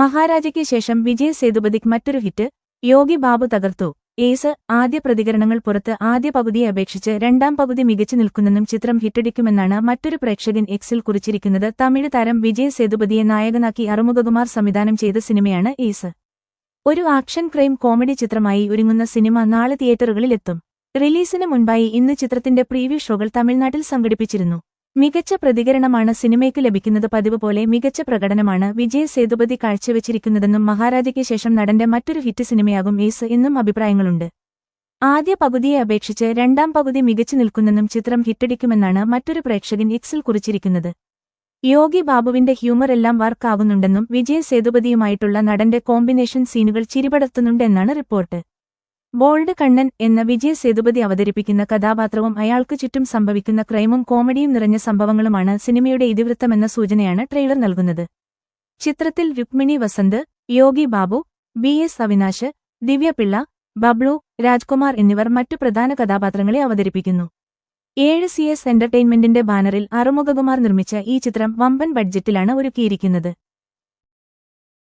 മഹാരാജയ്ക്ക് ശേഷം വിജയ് സേതുപതിക്ക് മറ്റൊരു ഹിറ്റ് യോഗി ബാബു തകർത്തു. ഏസ് ആദ്യ പ്രതികരണങ്ങൾ പുറത്ത് ആദ്യ പകുതിയെ അപേക്ഷിച്ച് രണ്ടാം പകുതി മികച്ചു നിൽക്കുന്നെന്നും ചിത്രം ഹിറ്റടിക്കുമെന്നാണ് മറ്റൊരു പ്രേക്ഷകൻ എക്സിൽ കുറിച്ചിരിക്കുന്നത്. തമിഴ് താരം വിജയ് സേതുപതിയെ നായകനാക്കി അറുമുഖകുമാർ സംവിധാനം ചെയ്ത സിനിമയാണ് ഏസ്. ഒരു ആക്ഷൻ ക്രൈം കോമഡി ചിത്രമായി ഒരുങ്ങുന്ന സിനിമ നാളെ തിയേറ്ററുകളിലെത്തും. റിലീസിന് മുൻപായി ഇന്ന് ചിത്രത്തിന്റെ പ്രീവ്യൂ ഷോകൾ തമിഴ്നാട്ടിൽ സംഘടിപ്പിച്ചിരുന്നു. മികച്ച പ്രതികരണമാണ് സിനിമയ്ക്ക് ലഭിക്കുന്നത്. പതിവ് പോലെ മികച്ച പ്രകടനമാണ് വിജയ് സേതുപതി കാഴ്ചവെച്ചിരിക്കുന്നതെന്നും മഹാരാജയ്ക്ക് ശേഷം നടന്റെ മറ്റൊരു ഹിറ്റ് സിനിമയാകും ഏസ് എന്നും അഭിപ്രായങ്ങളുണ്ട്. ആദ്യ പകുതിയെ അപേക്ഷിച്ച് രണ്ടാം പകുതി മികച്ചു നിൽക്കുന്നെന്നും ചിത്രം ഹിറ്റടിക്കുമെന്നാണ് മറ്റൊരു പ്രേക്ഷകൻ എക്സിൽ കുറിച്ചിരിക്കുന്നത്. യോഗി ബാബുവിന്റെ ഹ്യൂമർ എല്ലാം വർക്ക് ആകുന്നുണ്ടെന്നും വിജയ് സേതുപതിയുമായിട്ടുള്ള നടന്റെ കോമ്പിനേഷൻ സീനുകൾ ചിരിപടർത്തുന്നുണ്ടെന്നാണ് റിപ്പോർട്ട്. ബോൾഡ് കണ്ണൻ എന്ന വിജയ് സേതുപതി അവതരിപ്പിക്കുന്ന കഥാപാത്രവും അയാൾക്ക് ചുറ്റും സംഭവിക്കുന്ന ക്രൈമും കോമഡിയും നിറഞ്ഞ സംഭവങ്ങളുമാണ് സിനിമയുടെ ഇതിവൃത്തമെന്ന സൂചനയാണ് ട്രെയിലർ നൽകുന്നത്. ചിത്രത്തിൽ രുക്മിണി വസന്ത് യോഗി ബാബു ബി എസ് അവിനാശ് ദിവ്യപിള്ള ബബ്ലു രാജ്കുമാർ എന്നിവർ മറ്റു പ്രധാന കഥാപാത്രങ്ങളെ അവതരിപ്പിക്കുന്നു. ഏഴ് സി എസ് എന്റർടൈൻമെന്റിന്റെ ബാനറിൽ അറുമുഖകുമാർ നിർമ്മിച്ച ഈ ചിത്രം വമ്പൻ ബഡ്ജറ്റിലാണ് ഒരുക്കിയിരിക്കുന്നത്.